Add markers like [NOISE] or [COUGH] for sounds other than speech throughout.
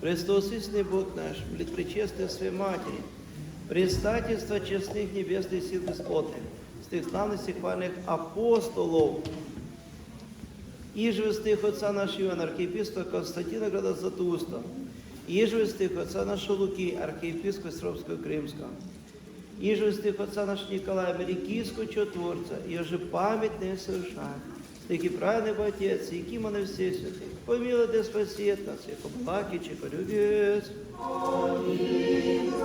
Престосысный Бог наш, блед причестия Своей Матери, предстательство честных небесных сил бесплотных, стих славных хвальных апостолов, Іжвестих отця нашого Івана, архієпископа Константина Града Златоуста, Іжвестих отця нашого Луки, архієпископа Сробського Кримського, Іжвестих отця нашого Ніколая Великійського чотворця, і вже пам'ять не совершає. Такі правильний Отець, які мене всі святі, де спасет нас, як облаки чи полюбець. Во ім'я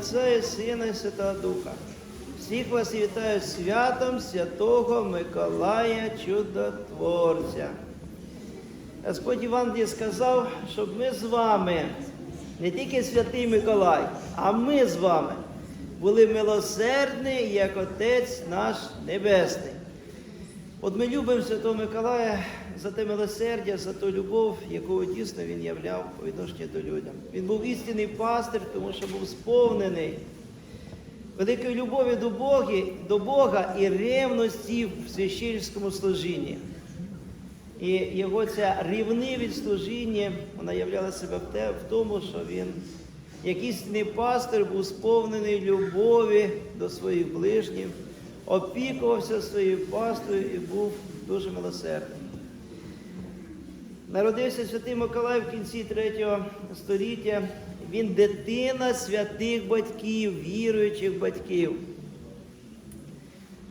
Отця і Сина і Святого Духа. Всіх вас вітаю святом Святого Миколая Чудотворця. Господь Іван сказав, щоб ми з вами, не тільки святий Миколай, а ми з вами були милосердні, як Отець наш Небесний. От ми любимо Святого Миколая за те милосердя, за ту любов, яку дійсно він являв по відношенню до людям. Він був істинний пастир, тому що був сповнений великої любові до Бога, до Бога і ревності в священницькому служінні. І його ця рівнивість служіння, вона являла себе в, те, в тому, що він, як істинний пастир, був сповнений любові до своїх ближніх, опікувався своєю пастою і був дуже милосердним. Народився святий Миколай в кінці 3 століття. Він дитина святих батьків, віруючих батьків.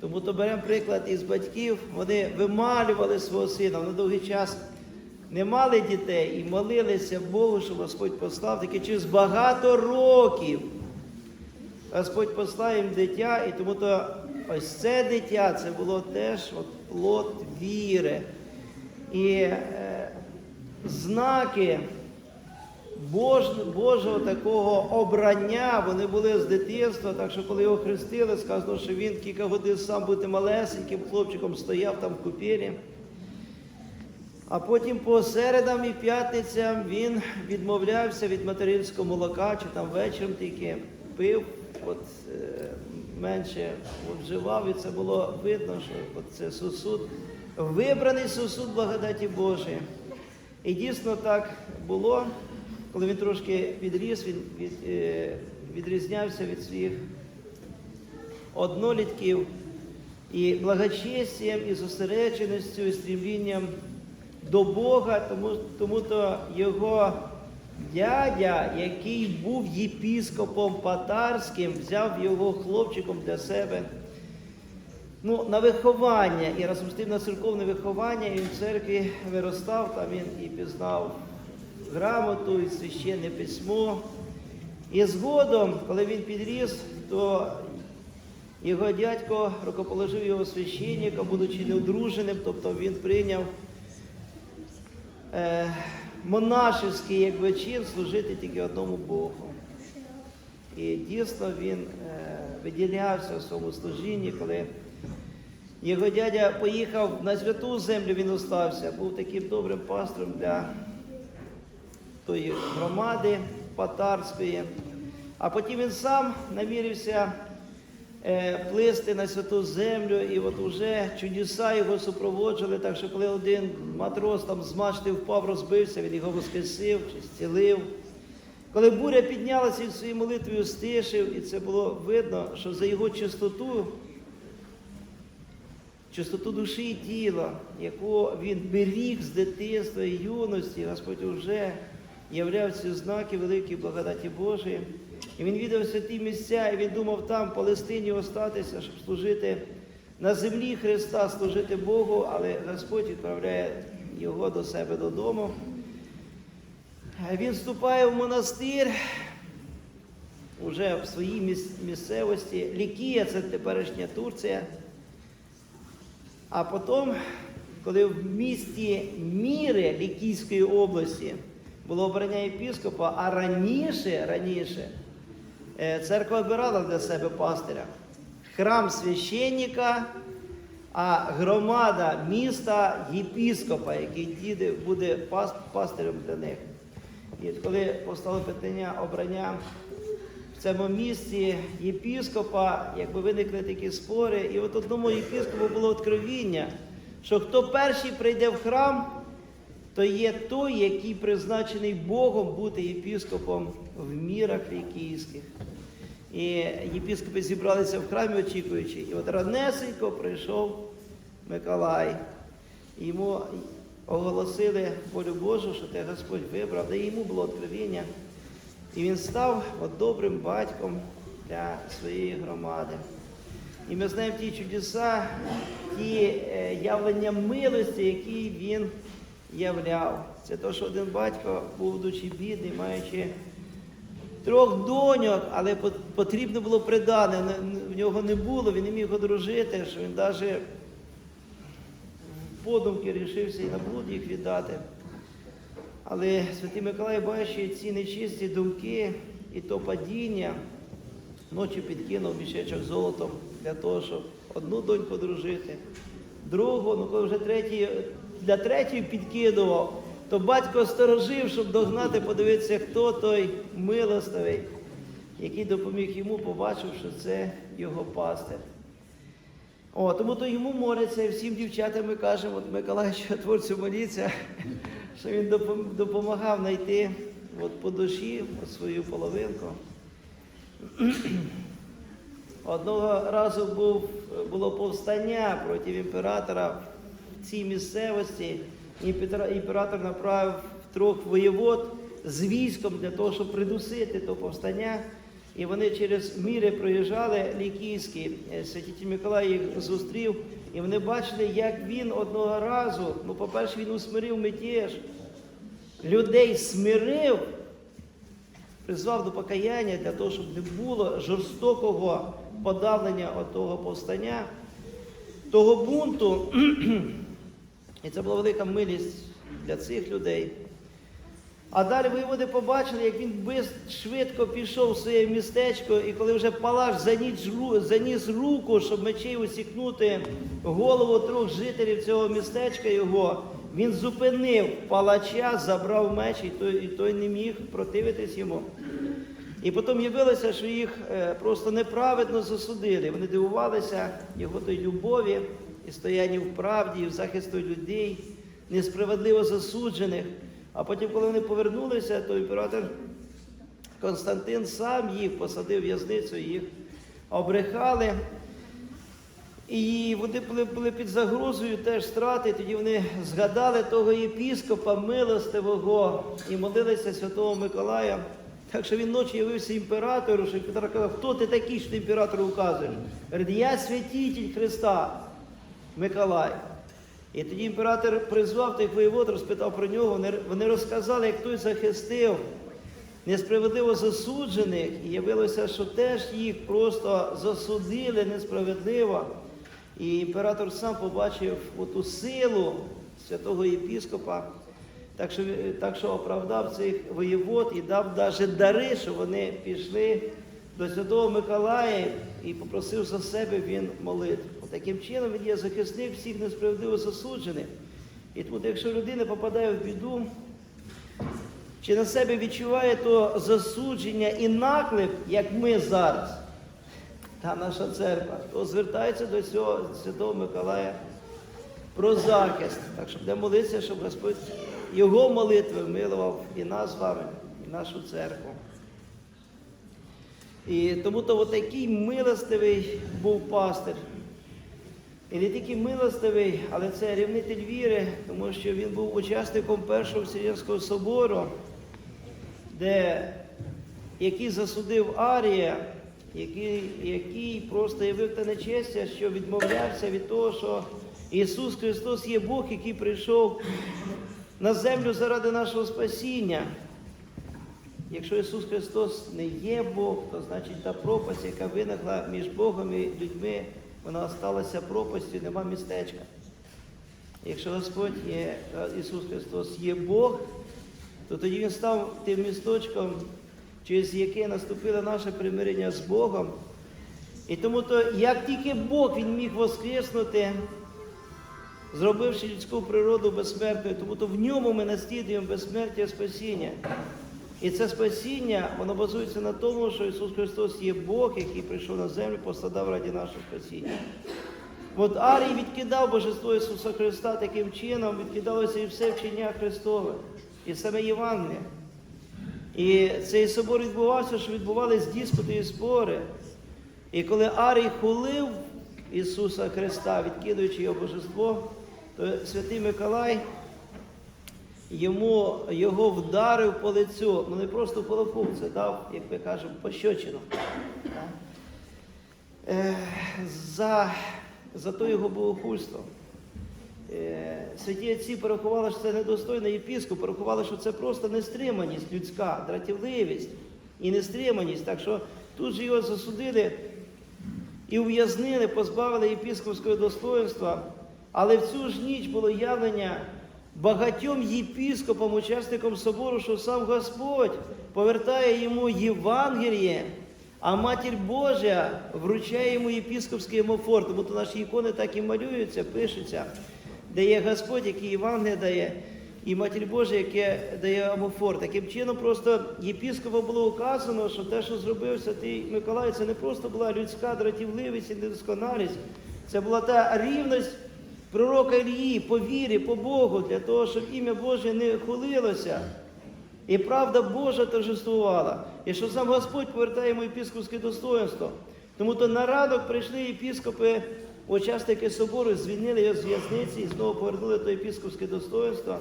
Тому то беремо приклад із батьків, вони вималювали свого сина, вони довгий час не мали дітей і молилися Богу, щоб Господь послав таки через багато років. Господь послав їм дитя, і тому то ось це дитя це було теж от плод віри. І е, знаки Бож, Божого такого обрання, вони були з дитинства, так що коли його хрестили, сказано, що він кілька годин сам бути малесеньким хлопчиком стояв там в купелі. А потім по середам і п'ятницям він відмовлявся від материнського молока, чи там вечором тільки пив, от, е, менше вживав, і це було видно, що це сосуд, вибраний сосуд благодаті Божої. І дійсно так було, коли він трошки підріс, він від, е, відрізнявся від своїх однолітків і благочестям, і зосередженістю, і стрімлінням до Бога, тому, тому то його дядя, який був єпіскопом Патарським, взяв його хлопчиком для себе ну, на виховання і разом з тим на церковне виховання, і в церкві виростав, там він і пізнав грамоту, і священне письмо. І згодом, коли він підріс, то його дядько рукоположив його священника, будучи неодруженим, тобто він прийняв е, монашеський якби, чин служити тільки одному Богу. І дійсно він е, виділявся в своєму служінні, коли його дядя поїхав на святу землю, він остався, був таким добрим пастором для тої громади Патарської. А потім він сам намірився плисти на святу землю, і от уже чудеса його супроводжували, так що коли один матрос там з мачти впав, розбився, він його воскресив чи зцілив. Коли буря піднялася, він своєю молитвою стишив, і це було видно, що за його чистоту, чистоту душі і тіла, яку він беріг з дитинства і юності, Господь вже являв ці знаки великої благодаті Божої. І він віддав святі місця, і він думав там, в Палестині, остатися, щоб служити на землі Христа, служити Богу, але Господь відправляє його до себе додому. Він вступає в монастир уже в своїй міс- місцевості. Лікія це теперішня Турція. А потім, коли в місті Міри Лікійської області було обрання єпіскопа, а раніше, раніше е, церква обирала для себе пастиря. храм священника, а громада міста єпіскопа, який діде, буде пастирем для них. І коли постало питання обрання в цьому місці єпіскопа, якби виникли такі спори, і от одному єпіскопу було откровіння, що хто перший прийде в храм, то є той, який призначений Богом бути єпіскопом в мірах лікійських. І єпіскопи зібралися в храмі, очікуючи. І от ранесенько прийшов Миколай. Йому оголосили волю Божу, що те Господь вибрав, де йому було откровіння. І він став от добрим батьком для своєї громади. І ми знаємо ті чудеса, ті е, явлення милості, які він являв. Це то, що один батько, будучи бідний, маючи трьох доньок, але потрібно було придане. В нього не було, він не міг одружити, що він навіть в подумки рішився і на блуд їх віддати. Але Святий Миколай, бачить ці нечисті думки і то падіння, ночі підкинув мішечок золотом для того, щоб одну доньку одружити, другу, ну коли вже третій, для третьої підкидував, то батько сторожив, щоб догнати, подивитися, хто той милостивий, який допоміг йому, побачив, що це його пастир. О, тому то йому моляться, і всім дівчатам ми кажемо, от Миколай Чудотворцю моліться, що він допомагав знайти от по душі от свою половинку. Одного разу був, було повстання проти імператора в цій місцевості. Імператор направив трьох воєвод з військом для того, щоб придусити то повстання. І вони через міри проїжджали лікійські. Е, Святитель Миколай їх зустрів, і вони бачили, як він одного разу, ну, по-перше, він усмирив мятеж, людей смирив, призвав до покаяння для того, щоб не було жорстокого подавлення того повстання, того бунту. [CLEARS THROAT] І це була велика милість для цих людей. А далі воєводи побачили, як він швидко пішов в своє містечко, і коли вже палаш заніс, руку, щоб мечей усікнути голову трьох жителів цього містечка його, він зупинив палача, забрав меч, і той, і той не міг противитись йому. І потім явилося, що їх е, просто неправедно засудили. Вони дивувалися його той любові і стоянні в правді, і в захисту людей, несправедливо засуджених. А потім, коли вони повернулися, то імператор Константин сам їх посадив в в'язницю, їх обрехали. І вони були, були під загрозою теж страти. Тоді вони згадали того єпіскопа милостивого і молилися Святого Миколая. Так що він ночі явився імператору, що імператор казав, хто ти такий, що ти імператору указуєш? Говорить, я святитель Христа, Миколай. І тоді імператор призвав тих воєвод, розпитав про нього. Вони, розказали, як той захистив несправедливо засуджених, і явилося, що теж їх просто засудили несправедливо. І імператор сам побачив оту силу святого єпіскопа, так що, так що оправдав цих воєвод і дав навіть дари, що вони пішли до Святого Миколая і попросив за себе він молитву. Таким чином він є захисник всіх несправедливо засуджених. І тому, якщо людина попадає в біду, чи на себе відчуває то засудження і наклеп, як ми зараз, та наша церква, то звертається до цього Святого Миколая про захист. Так що буде молитися, щоб Господь його молитви вмилував і нас з вами, і нашу церкву. І тому то такий милостивий був пастир. І не тільки милостивий, але це рівнитель віри, тому що він був учасником Першого Вселенського собору, де, який засудив Арія, який, який просто явив те нечестя, що відмовлявся від того, що Ісус Христос є Бог, який прийшов на землю заради нашого спасіння. Якщо Ісус Христос не є Бог, то значить та пропасть, яка виникла між Богом і людьми, вона сталася пропастю, нема містечка. Якщо Господь є, Ісус Христос є Бог, то тоді Він став тим місточком, через яке наступило наше примирення з Богом. І тому то, як тільки Бог він міг воскреснути, зробивши людську природу безсмертною, тому то в ньому ми наслідуємо безсмертя спасіння. І це спасіння, воно базується на тому, що Ісус Христос є Бог, який прийшов на землю, пострадав раді нашого спасіння. От Арій відкидав Божество Ісуса Христа таким чином, відкидалося і все вчення Христове, і саме Євангеліє. І цей собор відбувався, що відбувались диспути і спори. І коли Арій хулив Ісуса Христа, відкидуючи його божество, то святий Миколай йому його вдарив по лицю. Ну не просто по лобку, це дав, як ми кажемо, пощочину. Е, За, за то його богохульство. Е, Святі отці порахували, що це недостойний єпіскоп, порахували, що це просто нестриманість людська, дратівливість і нестриманість. Так що тут же його засудили і ув'язнили, позбавили єпіскопського достоинства. Але в цю ж ніч було явлення багатьом єпіскопам, учасникам собору, що сам Господь повертає йому Євангеліє, а Матір Божа вручає йому єпіскопський емофор. Тому то наші ікони так і малюються, пишуться, де є Господь, який Євангеліє дає, і Матір Божа, яке дає амофор. Таким чином, просто єпіскопу було указано, що те, що зробив святий Миколай, це не просто була людська дратівливість і недосконалість, це була та рівність пророка Ілії по вірі, по Богу, для того, щоб ім'я Боже не хулилося. І правда Божа торжествувала, і що сам Господь повертає йому єпіскопське достоинство. Тому то на ранок прийшли єпіскопи, учасники собору, звільнили його з в'язниці і знову повернули то єпіскопське достоинство.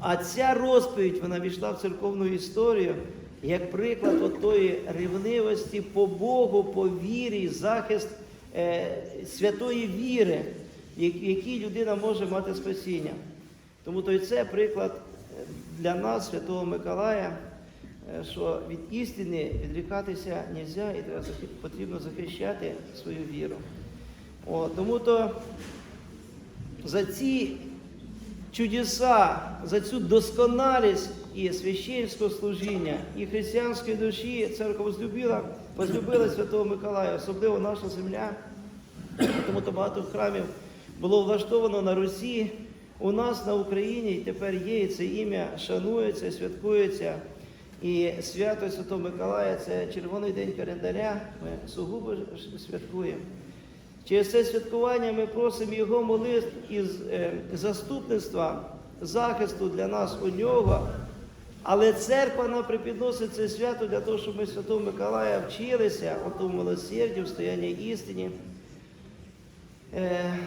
А ця розповідь вона війшла в церковну історію як приклад отої ревнивості по Богу, по вірі, захист е, святої віри, якій людина може мати спасіння. Тому то і це приклад е, для нас, Святого Миколая, е, що від істини відрікатися не можна і треба потрібно захищати свою віру. О, тому то за ці чудеса, за цю досконалість і священського служіння, і християнської душі церква возлюбила, возлюбила Святого Миколая, особливо наша земля. Тому то багато храмів було влаштовано на Русі, у нас на Україні і тепер є, і це ім'я шанується, святкується. І свято Святого Миколая це червоний день календаря, ми сугубо святкуємо. Через це святкування ми просимо Його молитв із е, заступництва, захисту для нас у нього. Але церква нам припідносить це свято для того, щоб ми Святого Миколая вчилися у тому милосерді, в стоянні істині,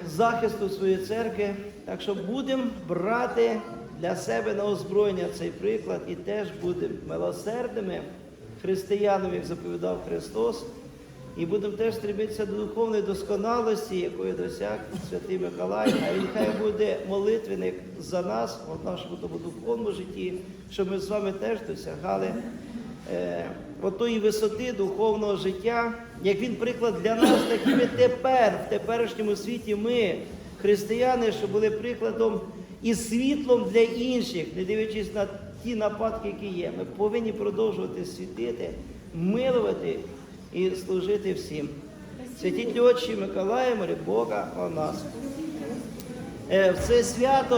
захисту своєї церкви. Так що будемо брати для себе на озброєння цей приклад і теж будемо милосердними християнами, як заповідав Христос. І будемо теж стремитися до духовної досконалості, якої досяг Святий Миколай, а він хай буде молитвенник за нас в нашому духовному житті, щоб ми з вами теж досягали е, отої висоти духовного життя, як він приклад для нас, так і ми тепер, в теперішньому світі, ми, християни, що були прикладом і світлом для інших, не дивлячись на ті нападки, які є. Ми повинні продовжувати світити, милувати і служити всім. Святіть очі Миколая, Бога о нас. Е, В це свято.